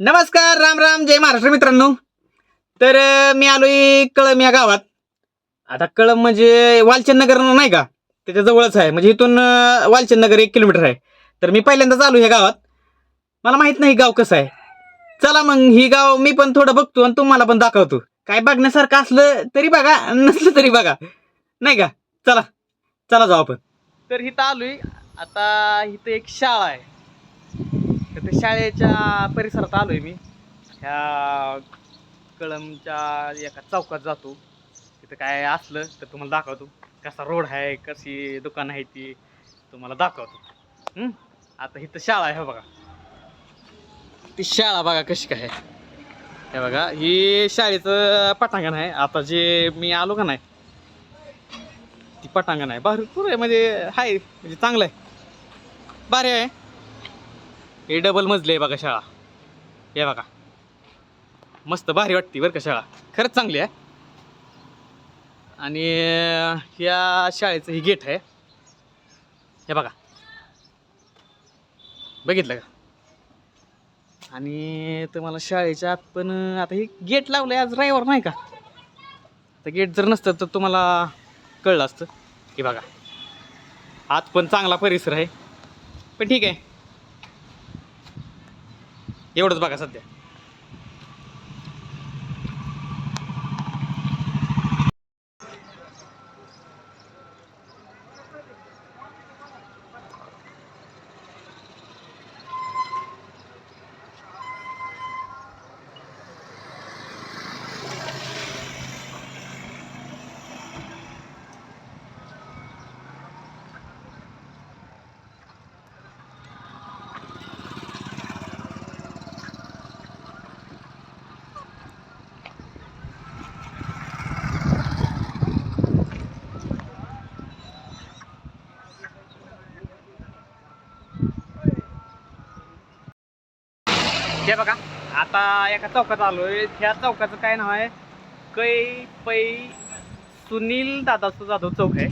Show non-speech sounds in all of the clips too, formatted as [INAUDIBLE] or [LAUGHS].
नमस्कार राम राम जय महाराष्ट्र मित्रांनो. तर मी आलोय कळम या गावात. आता कळम म्हणजे वालचंद नगर नाही का? त्याच्या जवळच आहे. म्हणजे इथून वालचंद नगर एक किलोमीटर आहे. तर मी पहिल्यांदाच आलो ह्या गावात. मला माहीत नाही गाव कसं आहे. चला मग ही गाव मी पण थोडं बघतो आणि तुम्हाला पण दाखवतो. काय बघण्यासारखं असलं तरी बघा नसलं तरी बघा. नाही का? चला चला जाऊ आपण. तर इथं आलोय. आता इथं एक शाळा आहे. तर ते शाळेच्या परिसरात आलो आहे मी. ह्या कळमच्या एका चौकात जातो. तिथं काय असलं तर तुम्हाला दाखवतो. कसा रोड आहे कशी दुकान आहे ती तुम्हाला दाखवतो. आता आता इथं शाळा आहे हे बघा. ती शाळा बघा कशी काय हे बघा ही शाळेचं पटांगण आहे. आता जे मी आलो का नाही ती पटांगण आहे. भरपूर आहे म्हणजे आहे म्हणजे चांगलं आहे. भारी आहे. हे डबल मजली आहे बघा शाळा. हे बघा. मस्त भारी वाटते बरं का शाळा. खरंच चांगली आहे. आणि या शाळेचं ही गेट आहे. हे बघा. बघितलं का? आणि तुम्हाला शाळेच्या आत पण आता हे गेट लावलं आज रविवार नाही का? तर गेट जर नसतं तर तुम्हाला कळलं असतं. की बघा. आत पण चांगला परिसर आहे. पण ठीक आहे. एवढंच बघा सध्या. हे बघा आता एका चौकात आलोय. ह्या चौकाचं काय नाव आहे? कै पै सुनील दादाचं जाधव चौक आहे.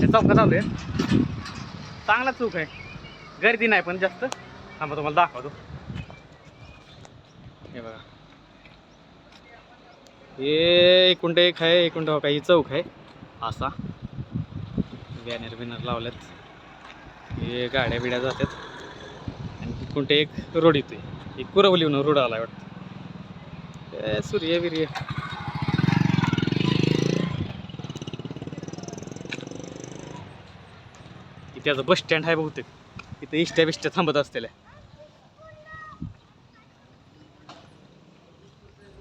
त्या चौकात आलोय. चांगला चौक आहे. गर्दी नाही पण जास्त. थांबा तुम्हाला दाखवतो. हे बघा. हे एकूण एक आहे एकूण हो काही चौक आहे. असा. बॅनर बिनर लावल्यात. हे गाड्या बिड्या जातात. आणि इकडून ते एक रोड येतोय. एक कुरवलीहून रोड आला वाटतं. ए, सूर्य बिर्य त्याचं बस स्टँड आहे बहुतेक. इथं इष्ट्या बिष्ट्या थांबत असलेल्या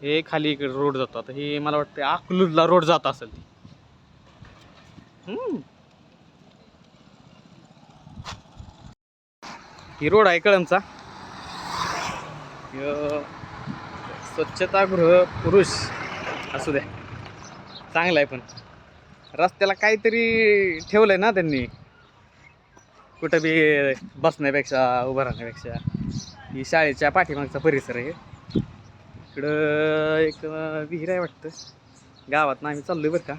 हे खाली इकडे रोड जातो. आता हे मला वाटतं अकलूजला रोड जात असेल ती. ही रोड आहे कळमचा. स्वच्छतागृह पुरुष असू द्या. चांगलं आहे पण. रस्त्याला काहीतरी ठेवलं आहे ना त्यांनी. कुठं बी बसण्यापेक्षा उभं राहण्यापेक्षा. ही शाळेच्या पाठीमागचा परिसर आहे. इकडं एक विहीर आहे वाटतं. गावात आम्ही चाललो बरं का.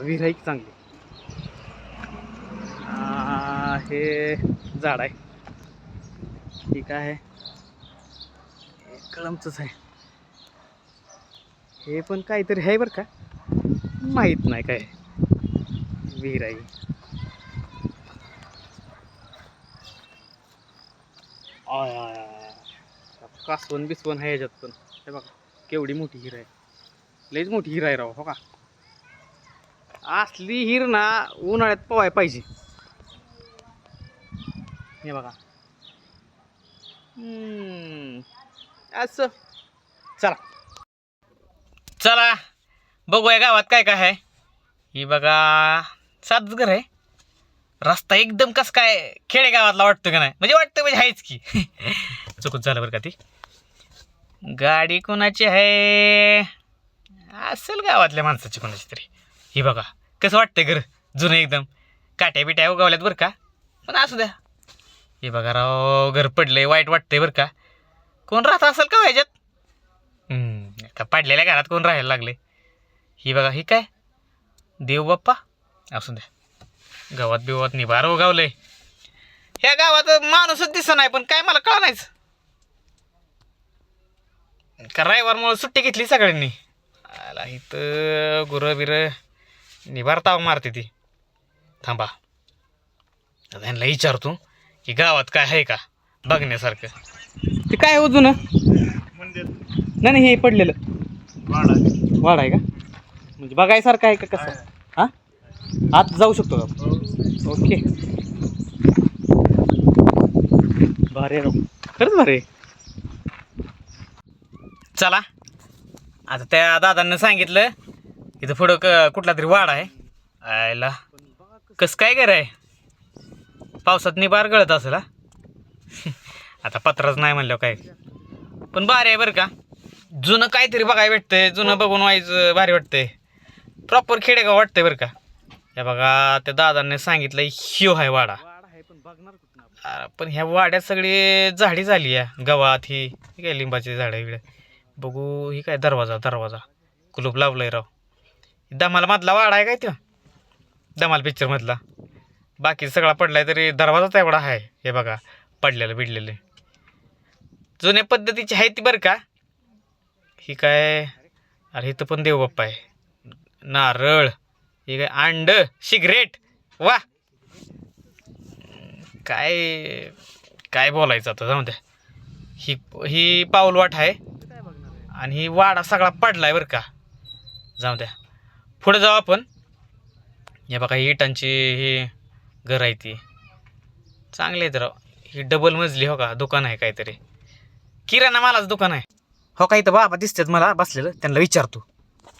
विहीर आहे की चांगली? हे झाड आहे. ठीक आहे. कळमचंच आहे. हे पण काहीतरी आहे बरं का? माहीत नाही काय. विहीर आहे आय आय कासवण बिसवण आहे ह्याच्यात पण. हे बघा केवढी मोठी हिर आहे. लईच मोठी हिर आहे राव हो का? असली हिर ना उन्हाळ्यात पवाय पाहिजे. हे बघा. असं. चला. चला. बघूया गावात काय काय आहे. ही बघा सातच घर आहे. रस्ता एकदम कस काय खेडेगावातला वाटतं का नाही? म्हणजे वाटतं म्हणजे आहेच की. [LAUGHS] चुकून झालं बरं का ती. गाडी कोणाची आहे? असेल गावातल्या माणसाची कोणाची तरी. ही बघा कसं वाटतंय घर? जुनं एकदम. काट्या बिट्या उगावल्यात बरं का. पण असू द्या. हे बघा राव घर पडलंय वाईट वाटतंय बरं का. कोण राहत असेल का ह्याच्यात? हम्म, आता पडलेल्या घरात कोण राहायला लागले? ही बघा ही काय? देव बाप्पा. असू द्या. गावात बिवात निभार उगावलंय. ह्या गावात माणूसच दिसत नाही पण काय मला कळा नाहीच का रविवारमुळे सुट्टी घेतली सगळ्यांनी? आला इथं गुरं बिरं निभार ताव मारते ती. थांबा. आता ह्यांना विचारतो की गावात काय आहे का? बघण्यासारखं. ते काय हो जुनं? नाही नाही हे पडलेलं. वाड आहे. का? म्हणजे बघायसारखं आहे का कसं? हां? आत जाऊ शकतो का? ओके. भारी राव. खरंच भारी. चला. आता त्या दादांना सांगितलं इथं पुढं क कुठला तरी वाड आहे. आयला. कसं काय कर पावसात निबार गळत असेल हा? आता पत्राच नाही म्हणलं काय? पण भारी आहे बरं का. जुनं काहीतरी बघायला भेटतंय जुनं बघून व्हायचं भारी वाटतंय. प्रॉपर खेडेगाव वाटतंय बरं का. हे बघा त्या दादांनी सांगितलं हिव आहे वाडा. पण ह्या वाड्यात सगळी झाडी झाली आहे गवात ही. काय लिंबाची झाडं इकडे. बघू ही काय दरवाजा दरवाजा. कुलूप लावलंय राव. दमाला मधला वाडा आहे काय तो? दमाल पिक्चरमधला बाकी सगळा पडलाय तरी दरवाजाच एवढा आहे हे बघा. पडलेलं बिडलेलं. जुन्या पद्धतीची आहे ती बरं का? ही काय? अरे इथं पण देवबाप्पा आहे. नारळ ही काय अंड सिगरेट वा! काय काय बोलायचं आता जाऊ द्या. ही ही पाऊलवाट आहे आणि ही वाडा सगळा पडलाय बरं का? जाऊ द्या. पुढं जाऊ आपण. हे बघा ही इटांची ही घर आहे ती. चांगली आहेत राव. ही डबल मजली हो का? दुकान आहे काहीतरी. किराणा मालाच दुकान आहे. हो का इथं बाबा दिसतात मला बसलेलं. त्यांना विचारतो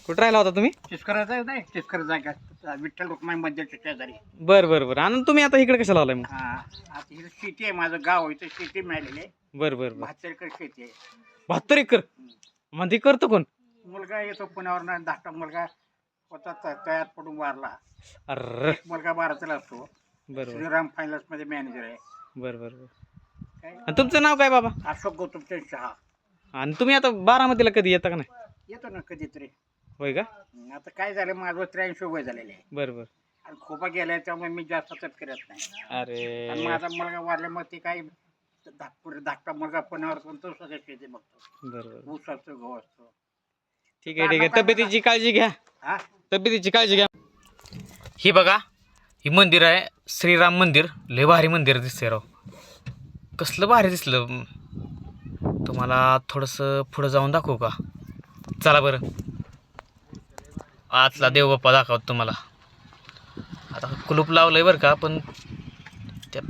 कुठं राहिला होता तुम्ही? चिस्कराचा नाही चिस्कराचा का विठ्ठल रुक्माई मंदिरच्या शेजारी. बरं बरं बरं. आणि तुम्ही आता इकडे कशाला आलाय मग? हा आता इथं शेती आहे माझं गाव इथं शेती मिळालेली आहे. बरं बरं बरं. बहात्तर एकर शेती आहे. बहात्तर एकर मग ते करतो कोण? मुलगा येतो पुण्यावर धाकटा मुलगा होता त- तयार पडून वारला. अरे एक मुलगा बाराचा असतो. बरं बरं. श्रीराम फायनान्समध्ये मॅनेजर आहे. बरं बरं बरं. आणि तुमचं नाव काय बाबा? अशोक गौतमचंद शहा. आणि तुम्ही आता बारामतीला कधी येता का नाही? येतो ना कधीतरी. होय का? हं, आता काय झालं माझं त्र्याऐंशी वय झालेलं आहे. बरं बरं. आणि खोपा गेलाय त्यामुळे मी जास्त तर करत नाही आणि अरे माझा मुलगा वारल्यामुळे ते काही धाकपूर धाकटा मुलगा पुण्यावर पण तो सगळं शेती बघतो. बरं बरं. ऊस असतो गहू असतो. ठीक आहे ठीक आहे. तब्येतीची काळजी घ्या. हा? तब्येतीची काळजी घ्या. ही बघा ही मंदिर आहे श्रीराम मंदिर. लय भारी मंदिर दिसते राव. कसलं भारी दिसलं. तुम्हाला थोडंसं पुढं जाऊन दाखवू का? चला बरं. आतला देवबाप्पा दाखवतो तुम्हाला. आता कुलूप लावलंय बरं का पण त्या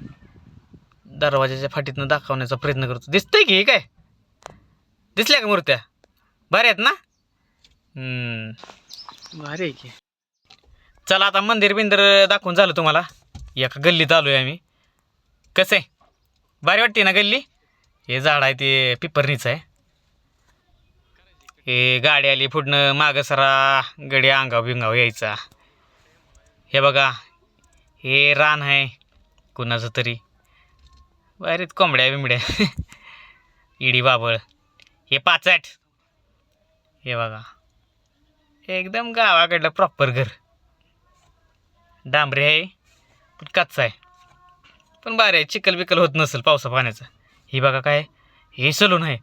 दरवाजाच्या फाटीतनं दाखवण्याचा प्रयत्न करतो. दिसतंय की काय? दिसल्या का मूर्त्या? बऱ्या आहेत ना. भारी आहे की. चला आता मंदिर बिंदिर दाखवून झालं तुम्हाला. एका गल्लीत आलो आहे आम्ही. कसं आहे? भारी वाटते ना गल्ली? हे झाड आहे ते पिपरणीचं आहे. हे गाडी आली पुढनं मागं सरा गडी अंगाव बिंगाव यायचा. हे बघा हे रान आहे कुणाचं तरी. बाहेरीत कोंबड्या बिंबड्या. [LAUGHS] इडी बाबळ. हे पाचट. हे बघा. एकदम गावाकडलं प्रॉपर घर. डांबरे आहे. पण कच्चा आहे. पण बारे आहे बिकल होत नसेल पावसा पाण्याचं. ही बघा काय हे सलून आहे.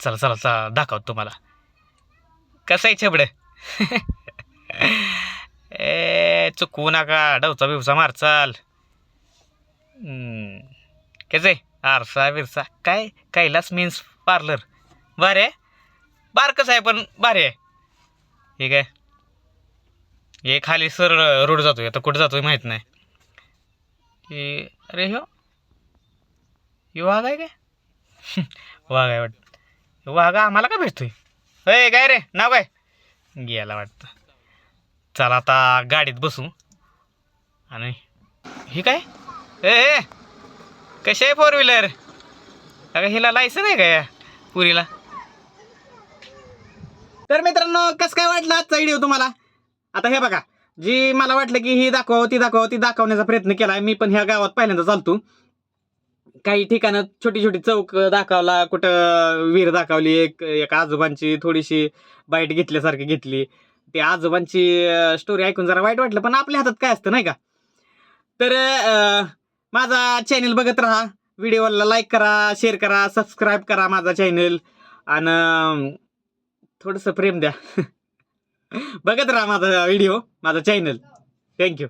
चला चला चला दाखवतो तुम्हाला. कसं आहे छबड? [LAUGHS] ए चुकवू नका. डवचा बिवचा मारचाल हम्म. कसं? आहे आरसा बिरसा. काय? Kailas means parlour. बारे? आहे बारकंच आहे पण भारी आहे ठीक आहे हे खाली सरळ रोड जातोय. आता कुठं जातोय माहीत नाही. हे अरे ह्यो? ह्यो वाघ आहे काय? [LAUGHS] वाघ आहे वाटतं. वाघ आम्हाला का भेटतोय? अय काय रे नाव काय? गेला वाटतं. चला आता गाडीत बसू. आणि ही काय? ए ए कशी आहे फोर व्हीलर अगं हिला लायसन आहे का या पुरीला? तर मित्रांनो कसं काय वाटलं आजचा व्हिडिओ तुम्हाला? आता हे बघा. जी मला वाटलं की ही दाखवावं ती दाखवावं ती दाखवण्याचा प्रयत्न केला मी पण ह्या गावात पहिल्यांदा चालतो. काही ठिकाणं छोटी छोटी चौक दाखवला कुठं विहीर दाखवली एक एक आजोबांची थोडीशी बाईट घेतल्यासारखी घेतली. ते आजोबांची स्टोरी ऐकून जरा वाईट वाटलं पण आपल्या हातात काय असतं नाही का? तर माझा चॅनल बघत राहा. व्हिडिओला लाईक करा शेअर करा सबस्क्राईब करा माझा चॅनल आणि थोडंसं प्रेम द्या. [LAUGHS] बघत राहा माझा व्हिडिओ माझा चॅनल थँक्यू